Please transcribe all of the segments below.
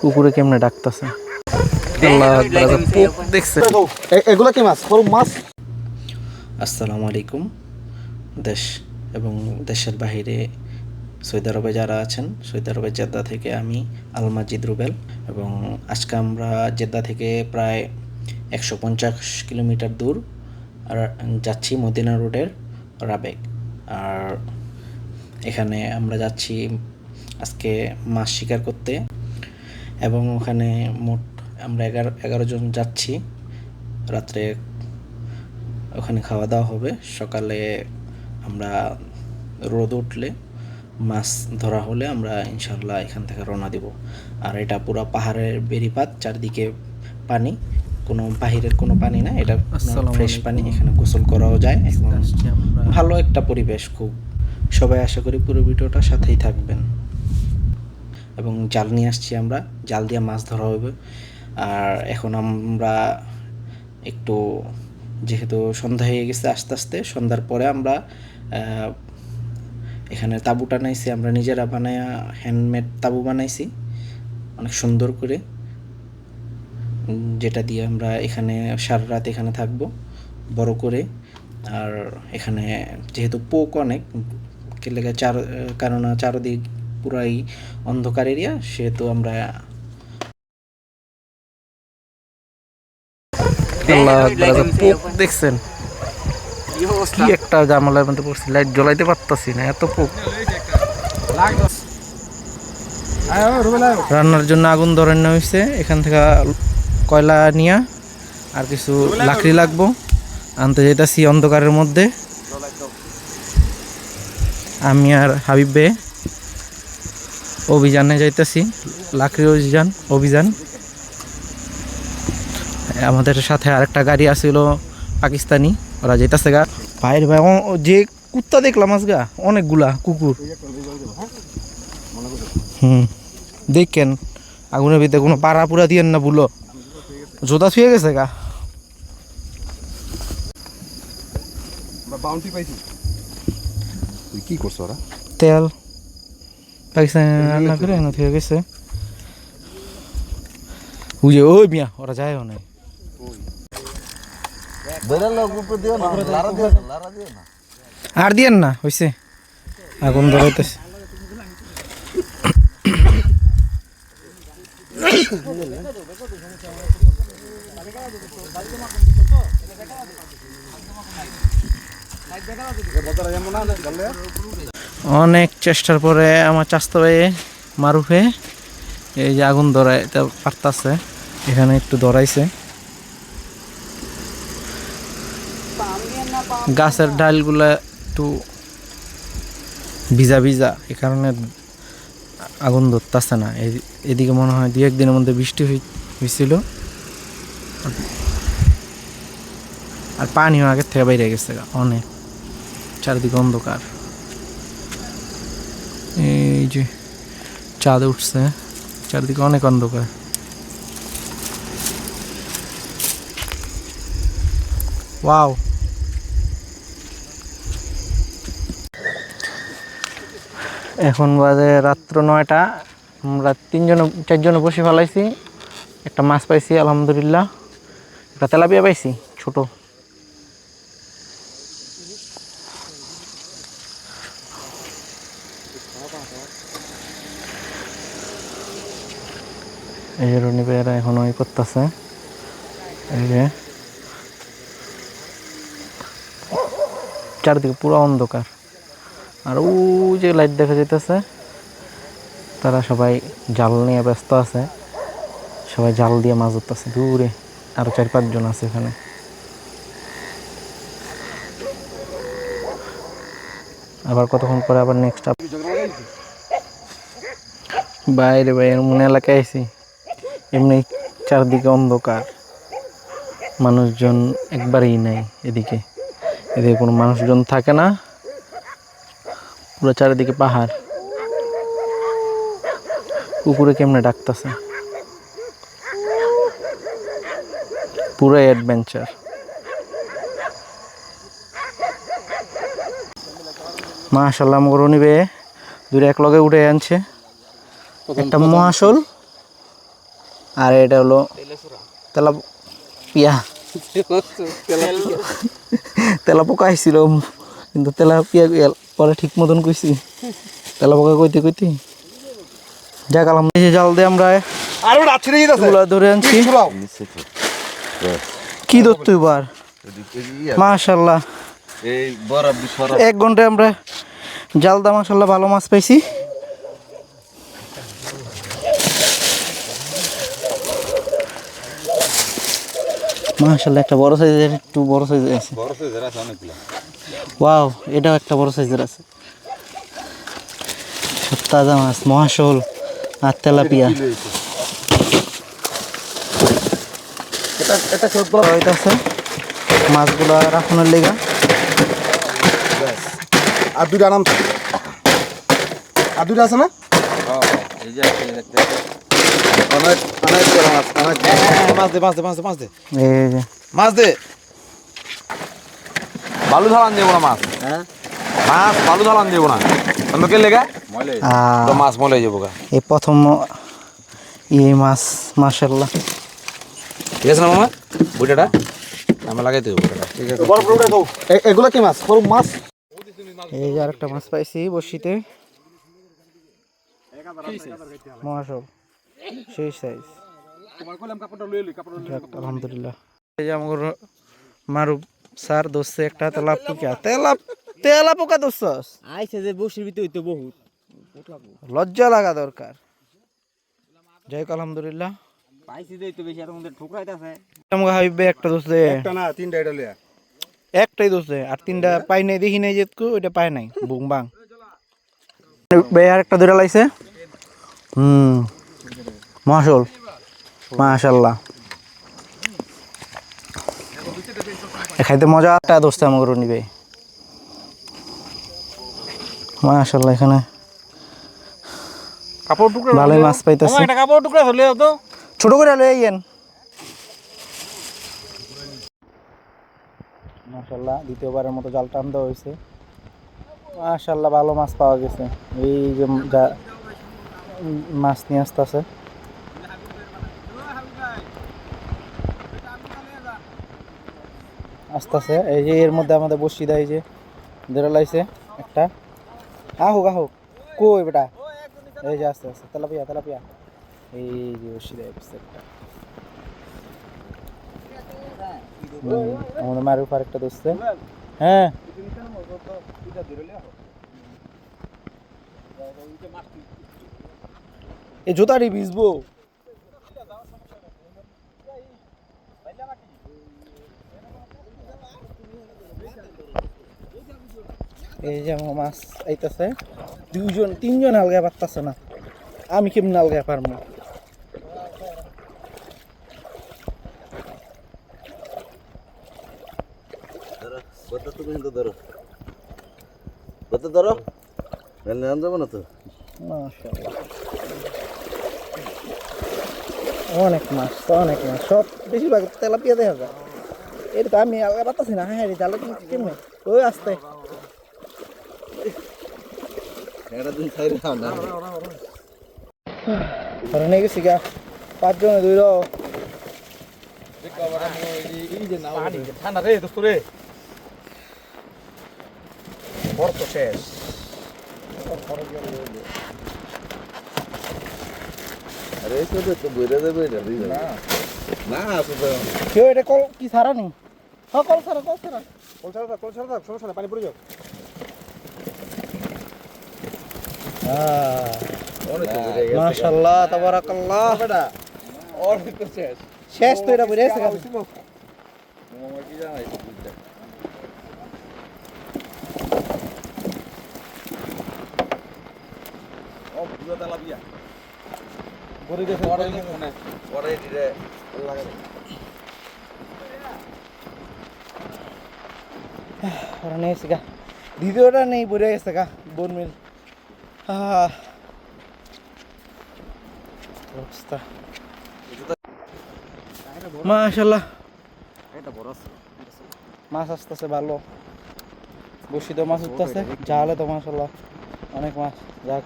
কুকুরে কেমনে ডাকতেছে? আল্লাহ আকবার, পোক দেখছে। এগুলা কি মাছ? মাছ? আসসালামু আলাইকুম দেশ এবং দেশের বাহিরে সৌদি আরবে যারা আছেন সৌদি আরবের জেদ্দা থেকে আমি আলমাজিদ রুবেল এবং আজকে আমরা জেদ্দা থেকে প্রায় একশো পঞ্চাশ কিলোমিটার দূর আর যাচ্ছি মদিনা রোডের রাবেক। আর এখানে আমরা যাচ্ছি আজকে মাছ শিকার করতে। এবং ওখানে মোট আমরা এগারো এগারো জন যাচ্ছি। রাত্রে ওখানে খাওয়া দাওয়া হবে। সকালে আমরা রোদ উঠলে মাছ ধরা হলে আমরা ইনশাল্লাহ এখান থেকে রওনা দিব। আর এটা পুরো পাহাড়ের বেরিপাত চারদিকে পানি। কোনো বাহিরের কোনো পানি না এটা ফ্রেশ পানি এখানে গোসল করাও যায় ভালো একটা পরিবেশ খুব। সবাই আশা করি পুরো ভিডিওটা সাথেই থাকবেন। এবং জাল নিয়ে আসছি আমরা। জাল দিয়ে মাছ ধরা হবে আর এখন আমরা একটু, যেহেতু সন্ধ্যা হয়ে গেছে আস্তে আস্তে, সন্ধ্যার পরে আমরা এখানে তাঁবু টানাইছি। আমরা নিজেরা বানায়া হ্যান্ডমেড তাঁবু বানাইছি, অনেক সুন্দর করে। যেটা দিয়ে আমরা এখানে সারা রাত এখানে থাকব, বড় করে। আর এখানে যেহেতু পোক অনেক লেগে চার, কারণ চারদিক পুরাই অন্ধকার এরিয়া সেহেতু আমরা আচ্ছা, দেখছেন? কি একটা জামালার মধ্যে পড়ছি লাইট জ্বলাইতে পারতাছি না এত পোক রান্নার জন্য আগুন ধরানো হয়েছে এখান থেকে কয়লা নিয়া আর কিছু লাকড়ি লাগবো। আনতে যেতেছি অন্ধকারের মধ্যে। আমি আর হাবিব বে অভিযানে যাইতেছি লাকড়ি অভিযান অভিযান। আমাদের সাথে আরেকটা গাড়ি আসছিল পাকিস্তানি ওরা যেতেছে গা। ভাইরে ভাই যে কুত্তা দেখলাম আজগা অনেকগুলা কুকুর। হুম দেখেন আগুনের ভিতরে কোনো পাড়া পুরা দিয়েন না ভুলো জোতা ছুঁয়ে গেছে গা। বাউন্টি পাইছি। তুই কি করছ ওরা? তেল। পাকিস্তান রান্না করে এনে থেকে গেছে বুঝে ওই মিয়া ওরা যায় না আর দিয়েন না হয়েছে আগুন ধরাইতেছে অনেক চেষ্টার পরে আমার চাস্তো ভাই মারুফে এই যে আগুন ধরাইতে পারতাছে। এখানে একটু ধরাইছে। গাছের ডালগুলা একটু ভিজা ভিজা, এ কারণে আগুন ধরতেছে না। এদিকে মনে হয় দু একদিনের মধ্যে বৃষ্টি হয়েছিল আর পানিও আগের থেকে বাইরে গেছে অনেক। চারিদিকে অন্ধকার। যে চাঁদ উঠছে, চারিদিকে অনেক অন্ধকার। ওয়াও। এখন বাজে রাত্র নয়টা, আমরা তিনজন, চারজনে বসে ফেলাইছি, একটা মাছ পাইছি, আলহামদুলিল্লাহ। একটা তেলাপিয়া পাইছি, ছোট। এই রনি ভাইয়েরা এখন ওই করতেছে। এই যে। চারদিকে পুরো অন্ধকার। আর ও যে লাইট দেখা যাইতেছে, তারা সবাই জাল নিয়ে ব্যস্ত আছে। সবাই জাল দিয়ে মাছ ধরতেছে দূরে। আরও চার পাঁচজন আছে এখানে। আবার কতক্ষণ পরে আবার নেক্সট আপ বাইরে বাইরে মনে এলাকায় আছি এমনি চারদিকে অন্ধকার। মানুষজন একবারেই নাই এদিকে। এদিকে কোনো মানুষজন থাকে না। পুরো চারিদিকে পাহাড়। কুকুরে কেমনে ডাকতেছে? পুরো অ্যাডভেঞ্চার। মাশাল্লাহ মগর নিবে দূরে এক লগে উঠে আনছে। একটা মহাশোল। আর এটা হলো তেলা পিয়া তেলা পোকা আসছিল কিন্তু তেলা পিয়া গেল পরে ঠিক মতন কইছি। তেলা পোকা কইতে কইতে যাক যে জাল দিয়ে আমরা আরে ধরে আনছি। কি ধরতো এবার মাশাল্লাহ এই বড় বিশ্বরা এক ঘন্টায় আমরা জাল দা মাশাল্লাহ ভালো মাছ পাইছি। মাশাল্লাহ একটা বড় সাইজের একটু বড় সাইজের আছে। বড় সাইজের আছে অনেকগুলো। ওয়াও এটাও একটা বড় সাইজের আছে। তাজা মাছ মহাশোল আর তেলাপিয়া। এটা এটা ছোট হইতাছে মাছগুলো রাখানোর লেগা। আর দুইটা নাম আর দুইটা আছে না? এই যে অনেক অনেক বড় মাছ দে মাছ দে মাছ দে মাছ দে। মাছ দে। বালু দেবো না মাছ? হ্যাঁ। মাছ বালু ধালান দেবো না। তুমি কে লেগা? তো মাছ মলে যাব গা। এই প্রথম এই মাছ মাশাল্লাহ ঠিক আছে না মামা? বুটাটা? আমি লাগাইতে দেবো ঠিক আছে। বড় বড় দাও। এগুলা কি মাছ? বড় মাছ? এই যে আরেকটা মাছ পাইছি বসিতে মহাশোল সেই সাইজ আলহামদুলিল্লাহ। এই যে আমার মারুব স্যার দোষে একটা তেলা পোকা। তেলা তেলা পোকা দোষস আইসে যে বসির ভিতরে হইতো বহুত। লজ্জা লাগা দরকার। যাই আলহামদুলিল্লাহ। পাইছি যে হইতো বেশি আর মধ্যে ঠুকরাইতাছে। আমাকে হাবিবে একটা দোষ দে একটা না তিনটা এটা লিয়া একটাই দোষ দে আর তিনটা পাই নাই দেখি নাই যেতকু ওইটা পায় নাই। বুং বাং। ভাই আর একটা ধরে লাইছে। হুম। মাসল মাশাল্লাহ। খাইতে মজা একটা দোস্ত আমাকে নিবে। মাশাল্লাহ এখানে কাপড় টুকরা ভালোই মাছ পাইতেছে। একটা কাপড় টুকরা তো। ছোট করে লয়ে আইয়েন। মাশাল্লাহ দ্বিতীয়বারের মতো জাল টান দেওয়া হয়েছে মাশাল্লাহ ভালো মাছ পাওয়া গেছে। এই যে যা মাছ নিয়ে আসতেছে। আসতেছে। এই যে এর মধ্যে আমাদের বসি দেয় যে ধরে লাইছে একটা। আহুক আহুক। কই বেটা? এই যে আস্তে আস্তে। Tilapia tilapia. এই যে বসি দেয় একটা। আমাদের মারুফ আর একটা দোস্তে হ্যাঁ। এই জুতাটি ভিজবো। এই যে আমার মাছ আইতাছে। দুইজন তিনজন আলগা পারতাছে না। আমি কেমন আলগা পারব ধরো ধরো। যাব না তো? অনেক মাছ অনেক মাছ। সব বেশিরভাগ তেলাপিয়া দেখা যায়। এটা আমি আলগা পাতাছি না। হ্যাঁ জালে কেমন? ওই আসতে। গেছি গা। পাঁচজনে দুই ঠান্ডা রে দোস্ত রে। বড় তো শেষ। আরে তো তো বইরে দেবে এটা দিই না। না আসো তো কেউ এটা কল কি সারা নি? হ্যাঁ কল সারা কল সারা। কল দাও কল দাও সমস্যা পানি পড়ে যাও। মাশাআল্লাহ তাবারাকাল্লাহ। শেষ। তো এটা বুঝে গেছে দ্বিতীয়টা নেই বুঝে গেছে। গা। বোন মিল অবস্থা মাশাল্লাহ এটা বড় আছে মাছ আসতেছে ভালো। বসি তো মাছ উঠতেছে জালে তো মাশাল্লাহ। অনেক মাছ। যাক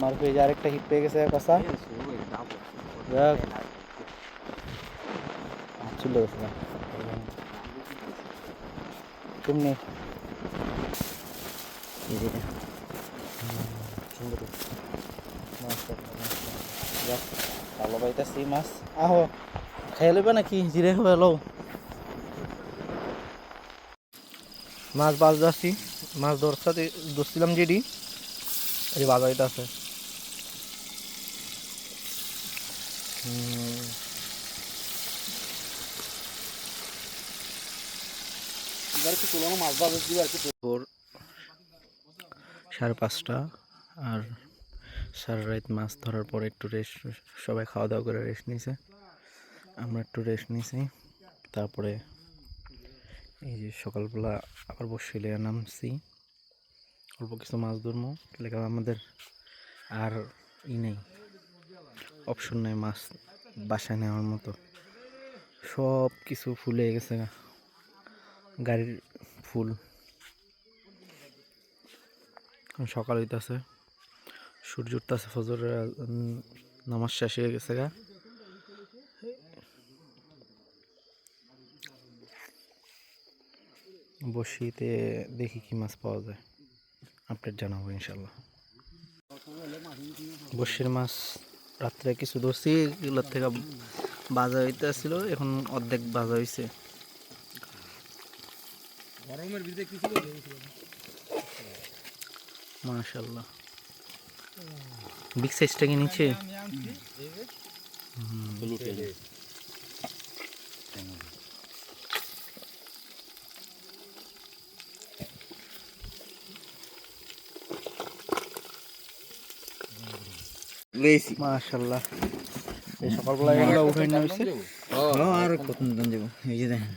মার পেয়ে যে আরেকটা হিট পেয়ে গেছে কষা যাক। চলে গেছে না কেমনি? মাছ যাক ভালো পাইতেছি মাছ। আহো। খাই লইবা নাকি? জিরে খাবে লও মাছ বাজ যাচ্ছি। মাছ ধরতে ধরছিলাম যেটি এই বাজারিটা আছে। হুম। ভোর সাড়ে পাঁচটা। আর সারা রাত মাছ ধরার পর একটু রেস্ট সবাই খাওয়া দাওয়া করে রেস্ট নিয়েছে আমরা একটু রেস্ট নিয়েছি তারপরে এই যে সকালবেলা আবার বসিলে নামছি। অল্প কিছু মাছ ধরবো লেখা আমাদের আর ই নেই। অপশন নেই মাছ বাসায় নেওয়ার মতো। সব কিছু ফুলে গেছে। গাড়ির ফুল। সকাল হইতাছে। সূর্য উঠতেছে ফজরের উম, নামাজ শেষ হয়ে গেছে গা। বসিতে দেখি কি মাছ পাওয়া যায়। আপডেট জানাব ইনশাল্লাহ বসির মাছ রাত্রে কিছু ধরছি এগুলোর থেকে বাজা হইতে আসছিল এখন অর্ধেক বাজা হইছে। মাশাল্লাহ বিগ সাইজটা কি নিচে? মাশাল্লাহ এই সকালবেলা এগুলো উঠে নিয়ে হয়েছে। আর কত দিন যাব? এই যে দেখেন।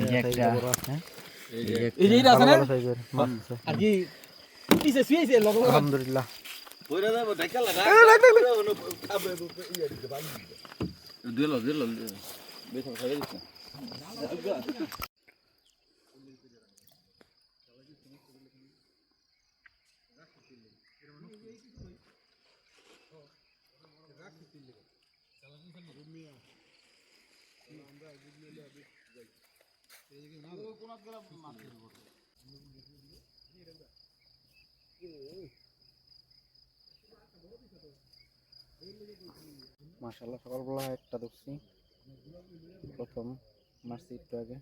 এই যে একটা এই যে আছে না? আর কি পিছে শুয়েছে লগ আলহামদুলিল্লাহ পয়রা মাশাল্লাহ সকালবেলা একটা ধরছি। প্রথম মারছি একটু আগে।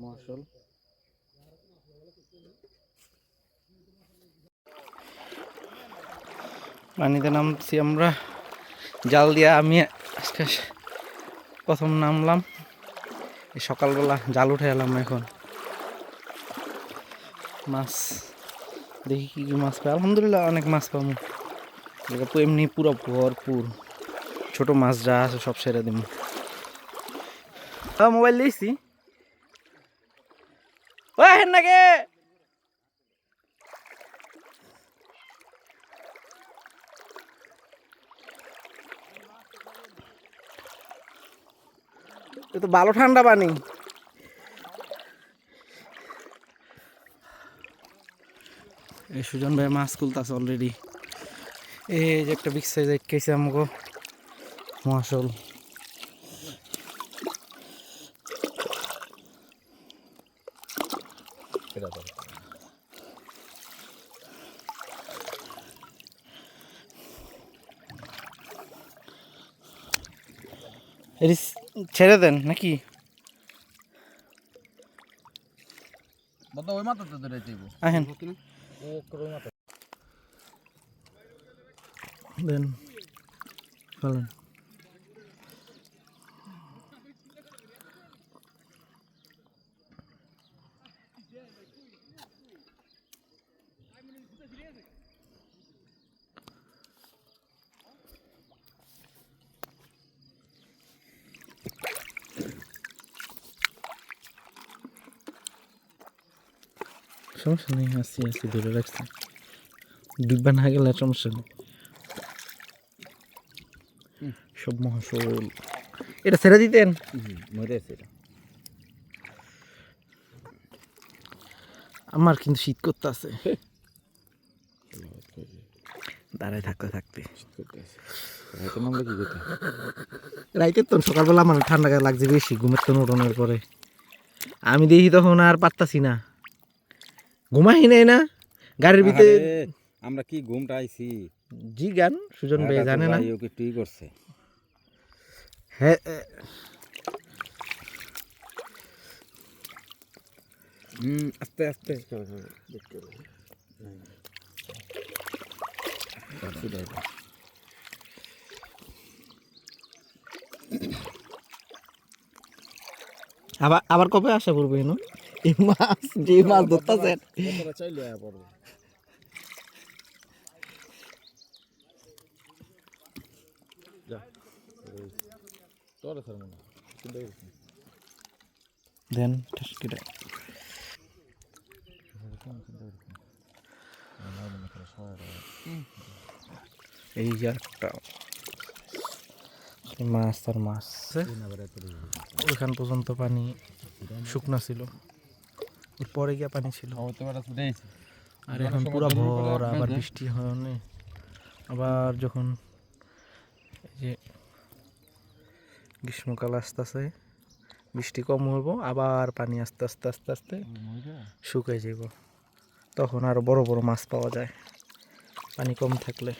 মহাশল পানিতে নামছি আমরা। জাল দিয়া আমি আজকে প্রথম নামলাম। সকালবেলা জাল উঠে এলাম এখন। মাছ। দেখি কি কি মাছ পাই। আলহামদুলিল্লাহ অনেক মাছ পাবো। এটা তো এমনি পুরো ভরপুর। ছোট মাছ যা আছে সব সেরে দিব। মোবাইল দিয়েছি। ও হেন নাকি তো ভালো ঠান্ডা পানি। সুজন ভাই মাছ তুলতেছে অলরেডি এই যে একটা বিগ সাইজ কেছে আমাকে মহাশল ছেড়ে দেন, নাকি? দাদা ওই মাথা তো ধরে যাইব আহেন। দেন ফেলেন। সমস্যা নেই আসছি আসছি ধরে রাখছি। ডিব্বা না গেলে সমস্যা নেই। সব মহাশোল এটা ছেড়ে দিতেন? মরে এটা। আমার কিন্তু শীত করতে আছে। দাঁড়ায় থাকতে থাকতে। রাইতে নামলে কি করতে রাইতে তো সকালবেলা আমার ঠান্ডা লাগছে বেশি ঘুমের তো উঠোনের পরে। আমি দেখি তখন আর পারতাছি না। ঘুমাই নাই না? গাড়ির ভিতরে আমরা কি ঘুমটা আইছি জি গান সুজন ভাই জানে না। ওকে তুই করছে। হ্যাঁ হুম আস্তে আস্তে আবার আবার কবে আসা পড়বে এনো? এই মাছ যে ধরতেছেন। দেন ঠাসকিটা এই যে একটা মাছ তার মাছ। ওইখান পর্যন্ত পানি শুকনা ছিল। পরে গিয়া পানি ছিল। আর এখন পুরো ভর আবার বৃষ্টি হয় আবার যখন এই যে গ্রীষ্মকাল আসতেছে বৃষ্টি কম হইব আবার পানি আস্তে আস্তে আস্তে আস্তে শুকাই যাব। তখন আরও বড় বড় মাছ পাওয়া যায়। পানি কম থাকলে।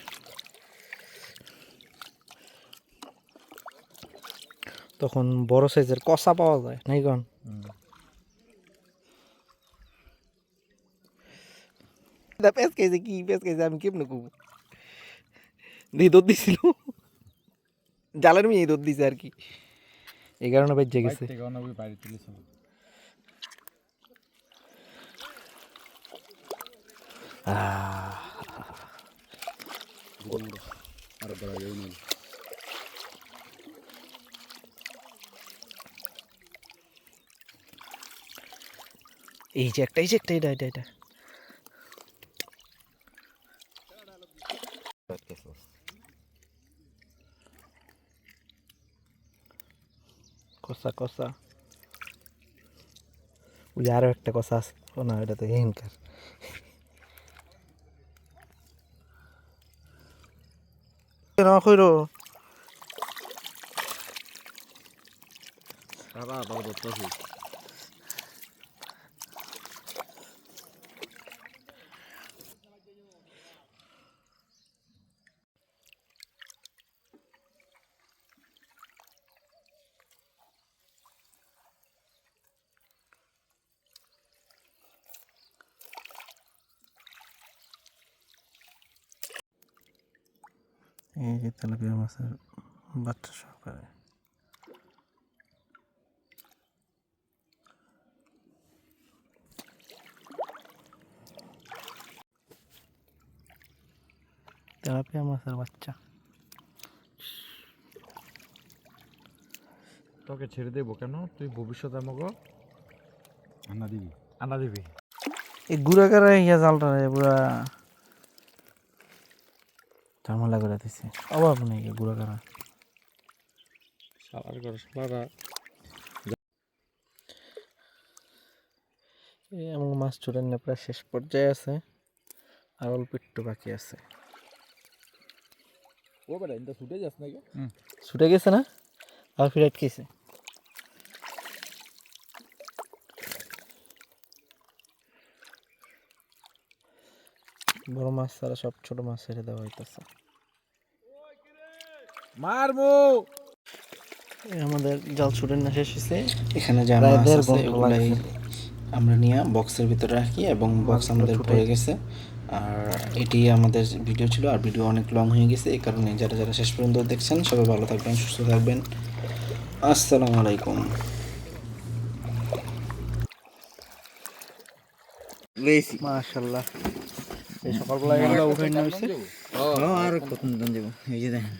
তখন বড় সাইজের কষা পাওয়া যায় নাই কন পেঁচ খাইছে কি পেঁচ খাইছে আমি কেমনে কব দিয়ে দৌড় দিছিল জালের মেয়ে দৌড় দিছে আর কি এই কারণে বেঁচে গেছে এই যে একটা এই যে একটা এটা এটা এটা কষা কষা। ওই আরও একটা কষা আছে। ও না এটা তো হিনকার না কইরো। বড় এই যে তেলাপিয়া মাছের বাচ্চা সহকারে। তেলাপিয়া মাছের বাচ্চা। তোকে ছেড়ে দেবো কেন? তুই ভবিষ্যতে আমাকে আনা দিবি। আনা দিবি। এই গুড়া কারা ইয়া জালটা পুরা ঝামেলা করে দিছে। অভাব নেই গুড়া কারা। সালার করে সালারা এই এমন মাছ চুরেন না প্রায় শেষ পর্যায়ে আছে। আর অল্প একটু বাকি আছে। ও বেটা ইন্দা ছুটে যাস নাকি? ছুটে গেছে না? আর ফিরে আটকেছে বড় মাছ ছাড়া সব ছোট মাছ ছেড়ে দেওয়া হইতেছে। মারবো আমাদের জাল ছুটের না শেষ হয়েছে এখানে যা মাছ আছে ওগুলাই আমরা নিয়ে বক্সের ভিতরে রাখি এবং বক্স আমাদের হয়ে গেছে। আর এটি আমাদের ভিডিও ছিল আর ভিডিও অনেক লং হয়ে গেছে এই কারণে যারা যারা শেষ পর্যন্ত দেখছেন সবাই ভালো থাকবেন সুস্থ থাকবেন। আসসালামু আলাইকুম। মাশাল্লাহ সকালবেলা উঠে নামছে আর কত যাব? এই যে দেখেন।